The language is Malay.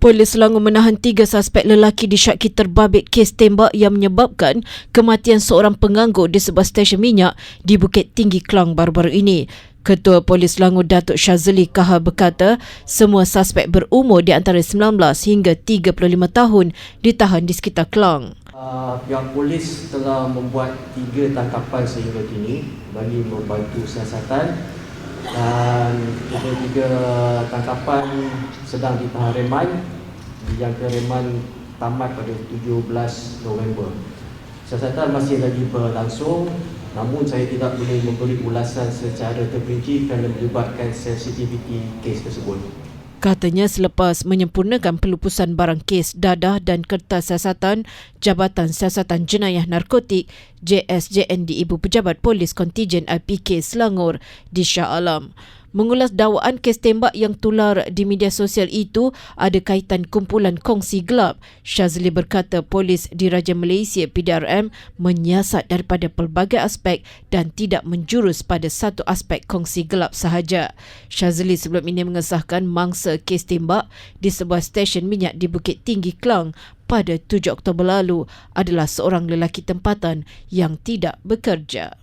Polis Selangor menahan tiga suspek lelaki disyaki terbabit kes tembak yang menyebabkan kematian seorang penganggur di sebuah stesen minyak di Bukit Tinggi Kelang baru-baru ini. Ketua Polis Selangor Datuk Syazli Kaha berkata semua suspek berumur di antara 19 hingga 35 tahun ditahan di sekitar Kelang. Uh, pihak polis telah membuat tiga tangkapan sehingga kini bagi membantu siasatan dan tiga-tiga tangkapan sedang ditahan reman dijangka reman tamat pada 17 November. Siasatan masih lagi berlangsung namun saya tidak boleh memberi ulasan secara terperinci kerana melibatkan sensitiviti kes tersebut. Katanya selepas menyempurnakan pelupusan barang kes dadah dan kertas siasatan Jabatan Siasatan Jenayah Narkotik JSJN di Ibu Pejabat Polis Kontijen IPK Selangor di Shah Alam. Mengulas dakwaan kes tembak yang tular di media sosial itu ada kaitan kumpulan kongsi gelap. Syazli berkata polis di Raja Malaysia PDRM menyiasat daripada pelbagai aspek dan tidak menjurus pada satu aspek kongsi gelap sahaja. Syazli sebelum ini mengesahkan mangsa kes tembak di sebuah stesen minyak di Bukit Tinggi Kelang pada 7 Oktober lalu adalah seorang lelaki tempatan yang tidak bekerja.